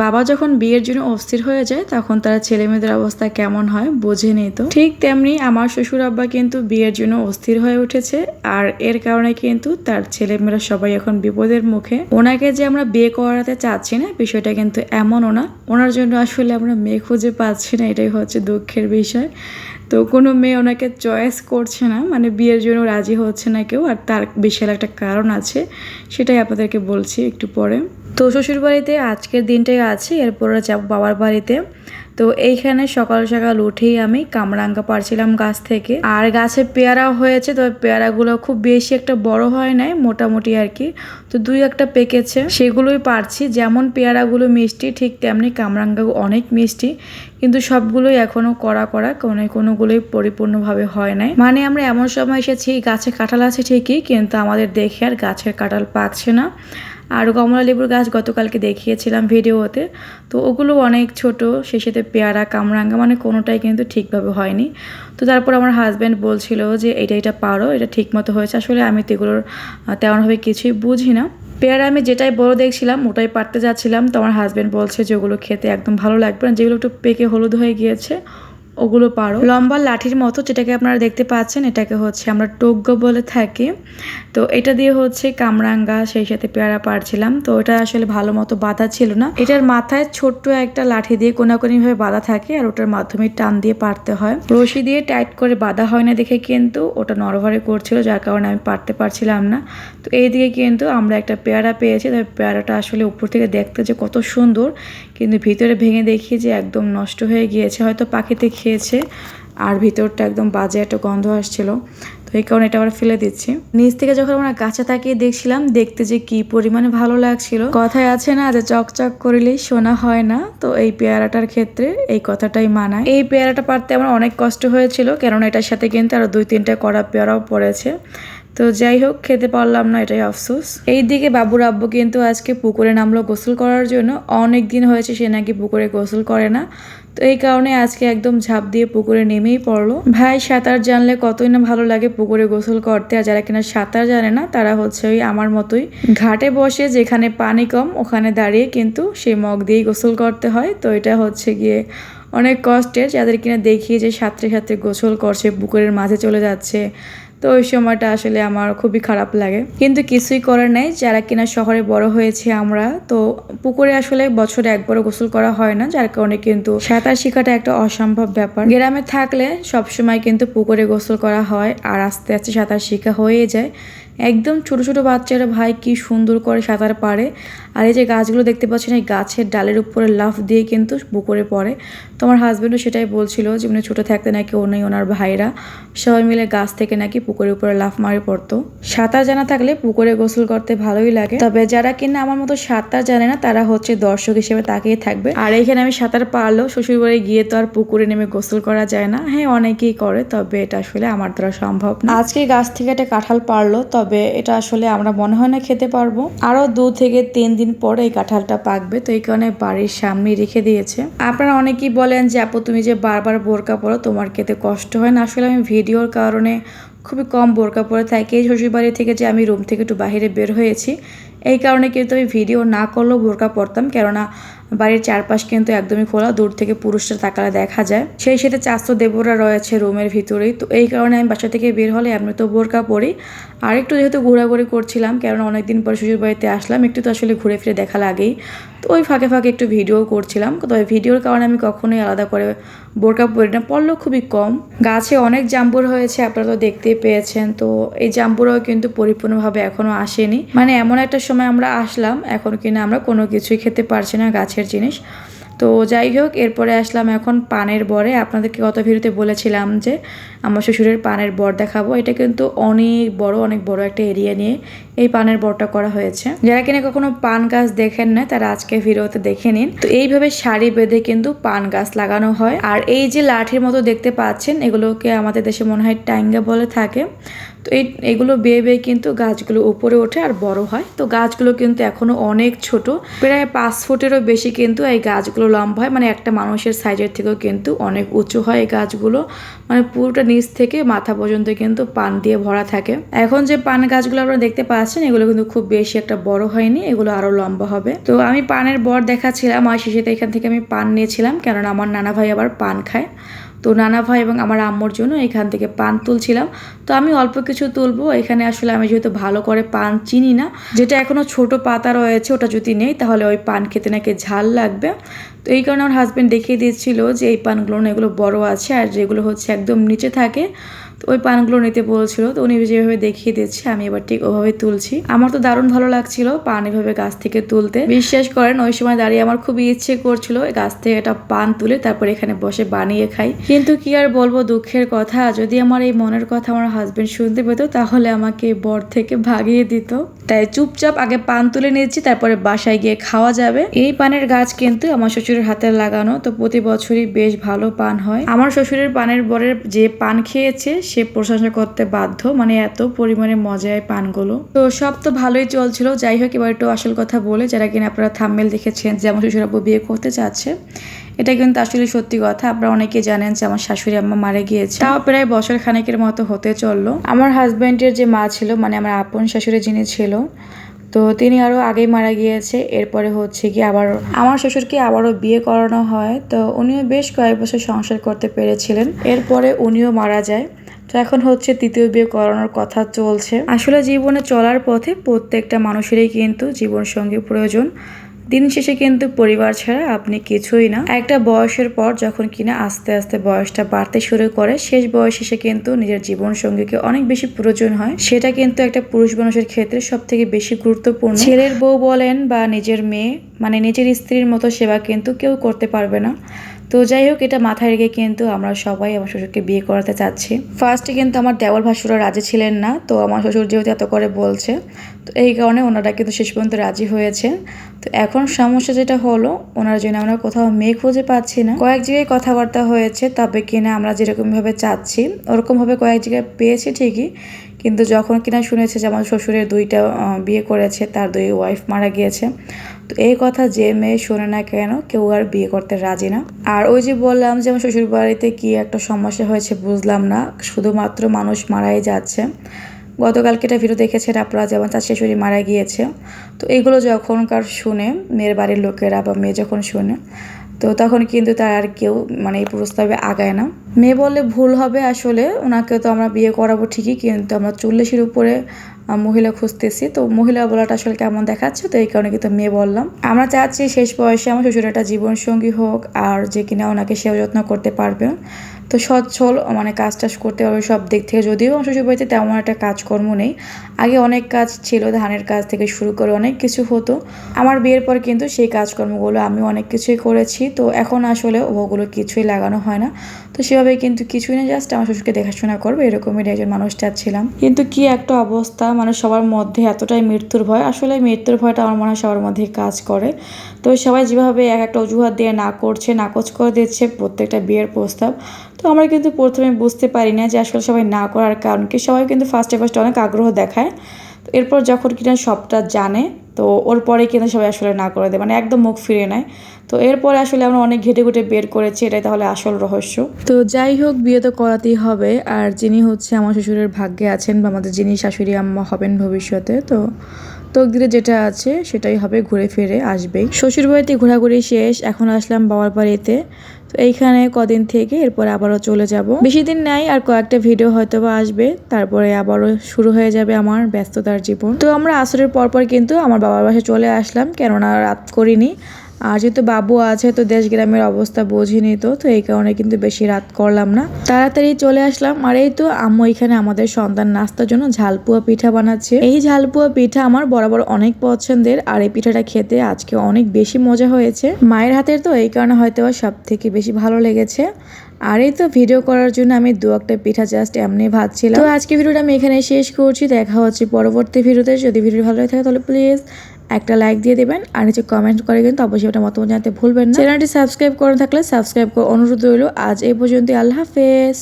বাবা যখন বিয়ের জন্য অস্থির হয়ে যায়, তখন তারা ছেলে মেয়েদের অবস্থা কেমন হয় বোঝে নেই তো। ঠিক তেমনি আমার শ্বশুর আব্বা কিন্তু বিয়ের জন্য অস্থির হয়ে উঠেছে, আর এর কারণে কিন্তু তার ছেলেমেয়েরা সবাই এখন বিপদের মুখে। ওনাকে যে আমরা বিয়ে করাতে চাচ্ছি না, বিষয়টা কিন্তু এমনও না। ওনার জন্য আসলে আমরা মেয়ে খুঁজে পাচ্ছি না, এটাই হচ্ছে দুঃখের বিষয়। তো কোনো মেয়ে ওনাকে চয়েস করছে না মানে বিয়ের জন্য রাজি হচ্ছে না কেউ, আর তার বিশাল একটা কারণ আছে, সেটাই আপনাদেরকে বলছি একটু পরে। তো শ্বশুর বাড়িতে আজকের দিনটাই আছে, এরপরে যাব বাবার বাড়িতে। তো এইখানে সকাল সকাল উঠেই আমি কামরাঙ্গা পারছিলাম গাছ থেকে। আর গাছে পেয়ারা হয়েছে, তবে পেয়ারাগুলো খুব বেশি একটা বড় হয় নাই, মোটামুটি আর কি। তো দুই একটা পেকেছে, সেগুলোই পারছি। যেমন পেয়ারাগুলো মিষ্টি, ঠিক তেমনি কামরাঙ্গা অনেক মিষ্টি। কিন্তু সবগুলোই এখনও কড়া কড়া, কোনো কোনোগুলোই পরিপূর্ণভাবে হয় নাই। মানে আমরা এমন সময় এসেছি, গাছে কাঁঠাল আছে ঠিকই, কিন্তু আমাদের দেখে আর গাছের কাঁঠাল পাকছে না। আর কমলা লেবুর গাছ গতকালকে দেখিয়েছিলাম ভিডিওতে। তো ওগুলো অনেক ছোট, সেই সাথে পেয়ারা, কামরাঙ্গা মানে কোনোটাই কিন্তু ঠিকভাবে হয়নি। তো তারপর আমার হাজব্যান্ড বলছিল যে এটা এটা পারো, এটা ঠিক মতো হয়েছে। আসলে আমি তো এগুলোর তেমনভাবে কিছুই বুঝি না। পেয়ারা আমি যেটাই বড় দেখছিলাম, ওটাই পারতে যাচ্ছিলাম। তো আমার হাজব্যান্ড বলছে যে, ওগুলো খেতে একদম ভালো লাগবে না। যেগুলো একটু পেকে হলুদ হয়ে গিয়েছে ওগুলো পারো। লম্বা লাঠির মতো যেটাকে আপনারা দেখতে পাচ্ছেন, এটাকে হচ্ছে আমরা টোগ্য বলে থাকি। তো এটা দিয়ে হচ্ছে কামরাঙ্গা, সেই সাথে পেয়ারা পারছিলাম তো এটা আসলে ভালো মতো বাঁধা ছিল না। এটার মাথায় ছোট্ট একটা লাঠি দিয়ে কোনাকুনি ভাবে বাঁধা থাকে আর ওটার মাধ্যমে টান দিয়ে পারতে হয়। রশি দিয়ে টাইট করে বাঁধা হয় না দেখে কিন্তু ওটা নরভরে করছিল, যার কারণে আমি পারতে পারছিলাম না। তো এই দিকে কিন্তু আমরা একটা পেয়ারা পেয়েছি। তবে পেয়ারাটা আসলে উপর থেকে দেখতে যে কত সুন্দর, কিন্তু ভিতরে ভেঙে দেখি যে একদম নষ্ট হয়ে গিয়েছে। হয়তো পাখিতে খেয়েছে। আর ভিতরটা একদম বাজে একটা গন্ধ আসছিল। তো এই কারণে এটা আবার ফেলে দিচ্ছি। নিচ থেকে যখন আমরা গাছে তাকিয়ে দেখছিলাম, দেখতে যে কি পরিমাণে ভালো লাগছিল। কথায় আছে না যে চকচক করিলেই শোনা হয় না। তো এই পেয়ারাটার ক্ষেত্রে এই কথাটাই মানায়। এই পেয়ারাটা পারতে আমার অনেক কষ্ট হয়েছিল, কেননা এটার সাথে কিন্তু আরও দুই তিনটা কড়া পেয়ারাও পড়েছে। তো যাই হোক, খেতে পারলাম না, এটাই আফসোস। এই দিকে বাবুর আব্বু কিন্তু আজকে পুকুরে নামলো গোসল করার জন্য। অনেক দিন হয়েছে সে নাকি পুকুরে গোসল করে না। তো এই কারণে আজকে একদম ঝাঁপ দিয়ে পুকুরে নেমেই পড়ল। ভাই, সাঁতার জানলে কতই না ভালো লাগে পুকুরে গোসল করতে, আর যারা কিনা সাঁতার জানে না, তারা হচ্ছে ওই আমার মতোই। ঘাটে বসে যেখানে পানি কম, ওখানে দাঁড়িয়ে কিন্তু সেই মগ দিয়েই গোসল করতে হয়। তো এটা হচ্ছে গিয়ে অনেক কষ্টের, যাদের কিনা দেখি যে সাঁতরে সাঁতরে গোসল করছে, পুকুরের মাঝে চলে যাচ্ছে তো ওই সময়টা আসলে আমার খুবই খারাপ লাগে। কিন্তু কিছুই করার নেই, যারা কিনা শহরে বড় হয়েছে আমরা, তো পুকুরে আসলে বছরে একবারও গোসল করা হয় না, যার কারণে কিন্তু সাঁতার শেখাটা একটা অসম্ভব ব্যাপার। গ্রামে থাকলে সবসময় কিন্তু পুকুরে গোসল করা হয়, আর আস্তে আস্তে সাঁতার শেখা হয়ে যায়। একদম ছোট ছোট বাচ্চারা, ভাই কি সুন্দর করে সাঁতার পারে। আর এই যে গাছগুলো দেখতে পাচ্ছেন, এই গাছের ডালের উপরে লাফ দিয়ে কিন্তু পুকুরে পড়ে। তো আমার হাজব্যান্ডও সেটাই বলছিল যে উনি ছোটো থাকতে নাকি উনি ওনার ভাইরা সবাই মিলে গাছ থেকে নাকি পুকুরের উপরে লাফ মারি পড়তো। সাঁতার জানা থাকলে পুকুরে গোসল করতে ভালোই লাগে। তবে যারা কিনা আমার মতো সাঁতার জানে না, তারা হচ্ছে দর্শক হিসেবে তাকিয়ে থাকবে। আর এখানে আমি সাঁতার পারলেও শ্বশুরবাড়ি গিয়ে তো আর পুকুরে নেমে গোসল করা যায় না। হ্যাঁ অনেকেই করে, তবে এটা আসলে আমার দ্বারা সম্ভব না। আজকে গাছ থেকে একটা কাঁঠাল পারল, তবে এটা আসলে আমরা মনে হয় না খেতে পারব। আরও দু থেকে তিন দিন পরে এই কাঁঠালটা পাকবে, তো এই কারণে বাড়ির সামনে রেখে দিয়েছে। আপনারা অনেকেই বলেন যে, আপু, তুমি যে বারবার বোরকা পরো, তোমার খেতে কষ্ট হয় না। আসলে আমি ভিডিওর কারণে খুবই কম বোরকা পরে থাকি। এই শ্বশুরবাড়ি থেকে যে আমি রুম থেকে একটু বাইরে বের হয়েছি, এই কারণে কিন্তু আমি ভিডিও না করলেও বোরকা পরতাম। কেননা, বাড়ির চারপাশ কিন্তু একদমই খোলা, দূর থেকে পুরুষরা তাকালে দেখা যায়। সেই সাথে চাস্তো দেবরা রয়েছে রুমের ভিতরেই, তো এই কারণে আমি বাসা থেকে বের হলে এমনি তো বোরকা পরি। আর একটু যেহেতু ঘোরাঘুরি করছিলাম, কেননা অনেকদিন পর শ্বশুর বাড়িতে আসলাম, একটু তো আসলে ঘুরে ফিরে দেখা লাগেই তো ওই ফাঁকে ফাঁকে একটু ভিডিও করছিলাম তবে ভিডিওর কারণে আমি কখনোই আলাদা করে বোরকা পরি না। পড়লেও খুবই কম। গাছে অনেক জাম্বুর হয়েছে, আপনারা তো দেখতেই পেয়েছেন। তো এই জাম্বুরাও কিন্তু পরিপূর্ণভাবে এখনও আসেনি। মানে এমন একটা সময় আমরা আসলাম, এখন কিনা আমরা কোনো কিছুই খেতে পারছি না গাছের জিনিস। তো যাই হোক, এরপরে আসলাম এখন পানের বরে। আপনাদেরকে গত ভিডিওতে বলেছিলাম যে আমার শ্বশুরের পানের বর দেখাবো। এটা কিন্তু অনেক বড় অনেক বড় একটা এরিয়া নিয়ে এই পানের বরটা করা হয়েছে। যারা কিনা কখনো পান গাছ দেখেন না, তারা আজকে ভিডিওতে দেখে নিন। তো এইভাবে সারি বেঁধে কিন্তু পান গাছ লাগানো হয়। আর এই যে লাঠির মতো দেখতে পাচ্ছেন, এগুলোকে আমাদের দেশে মনে হয় টাইঙ্গা বলে থাকে। তো এই, এগুলো বেয়ে বেয়ে কিন্তু গাছগুলো উপরে ওঠে আর বড় হয়। তো গাছগুলো কিন্তু এখনও অনেক ছোট। প্রায় পাঁচ ফুটেরও বেশি কিন্তু এই গাছগুলো লম্বা হয়। মানে একটা মানুষের সাইজের থেকেও কিন্তু অনেক উঁচু হয় এই গাছগুলো। মানে পুরোটা নিচ থেকে মাথা পর্যন্ত কিন্তু পান দিয়ে ভরা থাকে। এখন যে পান গাছগুলো আপনারা দেখতে পাচ্ছেন, এগুলো কিন্তু খুব বেশি একটা বড় হয়নি, এগুলো আরও লম্বা হবে। তো আমি পানের বর দেখাচ্ছিলাম, আর শেষেতে এখান থেকে আমি পান নিয়েছিলাম, কেননা আমার নানা ভাই আবার পান খায়। তো নানা ভাই এবং আমার আম্মুর জন্য এখান থেকে পান তুলছিলাম। তো আমি অল্প কিছু তুলবো। এখানে আসলে আমি যেহেতু ভালো করে পান চিনি না, যেটা এখনও ছোট পাতা রয়েছে, ওটা যদি নেই তাহলে ওই পান খেতে নাকি ঝাল লাগবে। তো এই কারণে আমার হাজব্যান্ড দেখিয়ে দিয়েছিল যে এই পানগুলো এগুলো বড় আছে আর যেগুলো হচ্ছে একদম নিচে থাকে। তো ওই পানগুলো নিতে বলছিল, তো উনি যেভাবে দেখিয়ে দিচ্ছে, আমি এবার ঠিক ওভাবে তুলছি। আমার তো দারুণ ভালো লাগছিল পান এভাবে গাছ থেকে তুলতে। বিশ্বাস করেন, ওই সময় দাঁড়িয়ে আমার খুবই ইচ্ছে করছিল গাছ থেকে একটা পান তুলে তারপর এখানে বসে বানিয়ে খাই। কিন্তু কি আর বলব, দুঃখের কথা, যদি আমার এই মনের কথা আমার হাজবেন্ড শুনতে পেত, তাহলে আমাকে বর থেকে ভাগিয়ে দিত। তাই চুপচাপ আগে পান তুলে নিয়েছি, তারপরে বাসায় গিয়ে খাওয়া যাবে। এই পানের গাছ কিন্তু আমার শ্বশুরের হাতে লাগানো, তো প্রতি বছরই বেশ ভালো পান হয়। আমার শ্বশুরের পানের বরের যে পান খেয়েছে, সে প্রশংসা করতে বাধ্য মানে এত পরিমাণে মজায় পানগুলো। তো সব তো ভালোই চলছিল, যাই হোক এবার একটু আসল কথা বলে, যারা কিনা আপনারা থাম্মেল দেখেছেন যে আমার শ্বশুর আব্বু বিয়ে করতে চাচ্ছে এটা কিন্তু আসলে সত্যি কথা। আপনারা অনেকে জানেন যে আমার শাশুড়ি আম্মা মারা গিয়েছে। তাও প্রায় বছর খানেকের মতো হতে চলল। আমার হাজব্যান্ডের যে মা ছিল মানে আমার আপন শাশুড়ি যিনি ছিল, তো তিনি আরও আগেই মারা গিয়েছে। এরপরে হচ্ছে কি আবার আমার শ্বশুরকে আবারও বিয়ে করানো হয়। তো উনিও বেশ কয়েক বছর সংসার করতে পেরেছিলেন। এরপরে উনিও মারা যায়। তো এখন হচ্ছে তৃতীয় বিয়ে করানোর কথা চলছে। আসলে জীবনে চলার পথে প্রত্যেকটা মানুষেরই কিন্তু জীবনসঙ্গী প্রয়োজন। দিন শেষে কিন্তু পরিবার ছাড়া আপনি কিছুই না। একটা বয়সের পর যখন কিনা আস্তে আস্তে বয়সটা বাড়তে শুরু করে, শেষ বয়স এসে কিন্তু নিজের জীবন সঙ্গীকে অনেক বেশি প্রয়োজন হয়। সেটা কিন্তু একটা পুরুষ মানুষের ক্ষেত্রে সব থেকে বেশি গুরুত্বপূর্ণ। ছেলের বউ বলেন বা নিজের মেয়ে মানে নিজের স্ত্রীর মতো সেবা কিন্তু কেউ করতে পারবে না। তো যাই হোক, এটা মাথায় রেখে কিন্তু আমরা সবাই আমার শ্বশুরকে বিয়ে করাতে চাচ্ছি। ফার্স্টে কিন্তু আমার দেওয়াল ভাসুরা রাজি ছিলেন না, তো আমার শ্বশুর যেহেতু এত করে বলছে, তো এই কারণে ওনারা কিন্তু শেষ পর্যন্ত রাজি হয়েছে। তো এখন সমস্যা যেটা হলো, ওনার জন্য আমরা কোথাও মেয়ে খুঁজে পাচ্ছি না। কয়েক জায়গায় কথাবার্তা হয়েছে, তবে কিনা আমরা যেরকমভাবে চাচ্ছি, ওরকমভাবে কয়েক জায়গায় পেয়েছি ঠিকই, কিন্তু যখন কিনা শুনেছে যে আমার শ্বশুরের দুইটা বিয়ে করেছে, তার দুই ওয়াইফ মারা গিয়েছে তো এই কথা যে মেয়ে শোনে না কেন, কেউ আর বিয়ে করতে রাজি না। আর ওই যে বললাম যে আমার শ্বশুর বাড়িতে কি একটা সমস্যা হয়েছে বুঝলাম না, শুধুমাত্র মানুষ মারাই যাচ্ছে। গতকালকে এটা ভিডিও দেখেছেন আপনারা যেমন তার শাশুড়ি মারা গিয়েছে। তো এগুলো যখনকার শুনে মেয়ের বাড়ির লোকেরা বা মেয়ে যখন শুনে, তো তখন কিন্তু তার আর কেউ মানে এই প্রস্তাবে আগায় না। মেয়ে বললে ভুল হবে আসলে ওনাকে তো আমরা বিয়ে করাবো ঠিকই, কিন্তু আমরা চল্লিশের উপরে মহিলা খুঁজতেছি। তো মহিলা বলাটা আসলে কেমন দেখাচ্ছে, তো এই কারণে কিন্তু মেয়ে বললাম। আমরা চাচ্ছি শেষ বয়সে আমার শ্বশুর একটা জীবনসঙ্গী হোক, আর যে কিনা ওনাকে সেও যত্ন করতে পারবে। তো সচ্ছল মানে কাজ টাজ করতে পারবে সব দিক থেকে। যদিও আমার শ্বশুরবাড়িতে তেমন একটা কাজকর্ম নেই। আগে অনেক কাজ ছিল, ধানের কাজ থেকে শুরু করে অনেক কিছু হতো। আমার বিয়ের পর কিন্তু সেই কাজকর্মগুলো আমি অনেক কিছুই করেছি, তো এখন আসলে ওগুলো কিছুই লাগানো হয় না। তো সেভাবে কিন্তু কিছুই না জাস্ট আমার শ্বশুরকে দেখাশোনা করবে, এরকমই একজন মানুষ চাচ্ছিলাম। কিন্তু কি একটা অবস্থা মানে সবার মধ্যে এতটাই মৃত্যুর ভয়। আসলে মৃত্যুর ভয়টা আমার মনে হয় সবার মধ্যে কাজ করে। তো সবাই যেভাবে এক একটা অজুহাত দিয়ে না করছে নাকচ করে দিচ্ছে, প্রত্যেকটা বিয়ের প্রস্তাব। তো আমরা কিন্তু প্রথমে বুঝতে পারি না যে আসলে সবাই না করার কারণ কি। সবাই কিন্তু ফার্স্টে ফার্স্টে অনেক আগ্রহ দেখায়। এরপর যখন কিনা সবটা জানে তো ওর পরে কিন্তু সবাই আসলে না করে দেয় মানে একদম মুখ ফিরে নেয়। তো এরপরে আসলে আমরা অনেক ঘেটে ঘুটে বের করেছি, এটাই তাহলে আসল রহস্য। তো যাই হোক, বিয়ে তো করাতেই হবে, আর যিনি হচ্ছে আমার শ্বশুরের ভাগ্যে আছেন বা আমাদের যিনি শাশুড়ি আম্মা হবেন ভবিষ্যতে, তো তকদিরে যেটা আছে সেটাই হবে, ঘুরে ফিরে আসবেই। শ্বশুর বাড়িতে ঘোরাঘুরি শেষ, এখন আসলাম বাবার বাড়িতে। তো এইখানে কদিন থেকে এরপর আবারও চলে যাব। বেশি দিন নাই, আর কয়েকটা ভিডিও হয়তো বা আসবে। তারপরে আবারও শুরু হয়ে যাবে আমার ব্যস্ততার জীবন। তো আমরা আসরের পরপর কিন্তু আমার বাবার বাসায় চলে আসলাম, কেননা রাত করিনি। আর যেহেতু বাবু আছে, তো দেশ গ্রামের অবস্থা বোঝিনি তো তো এই কারণে কিন্তু বেশি রাত করলাম না। তাড়াতাড়ি চলে আসলাম। আর এই তো আম্মু এখানে আমাদের সন্তান নাস্তার জন্য ঝালপুয়া পিঠা বানাচ্ছে। এই ঝালপুয়া পিঠা আমার বরাবর অনেক পছন্দের, আর এই পিঠাটা খেতে আজকে অনেক বেশি মজা হয়েছে। মায়ের হাতের তো এই কারণে হয়তো সব থেকে বেশি ভালো লেগেছে। আর এই তো ভিডিও করার জন্য আমি দু একটা পিঠা জাস্ট এমনি ভাবছিলাম তো আজকে ভিডিওটা আমি এখানে শেষ করছি। দেখা হচ্ছে পরবর্তী ভিডিওতে যদি ভিডিও ভালো লাগে থাকে তাহলে প্লিজ একটা লাইক দিয়ে দেবেন আর নিচে কমেন্ট করে কিন্তু অবশ্যই ওটা মতামত জানাতে ভুলবেন না। চ্যানেলটি সাবস্ক্রাইব করে থাকলে সাবস্ক্রাইব করে অনুরোধ রইল। আজ এই পর্যন্ত আল্লাহ হাফেজ।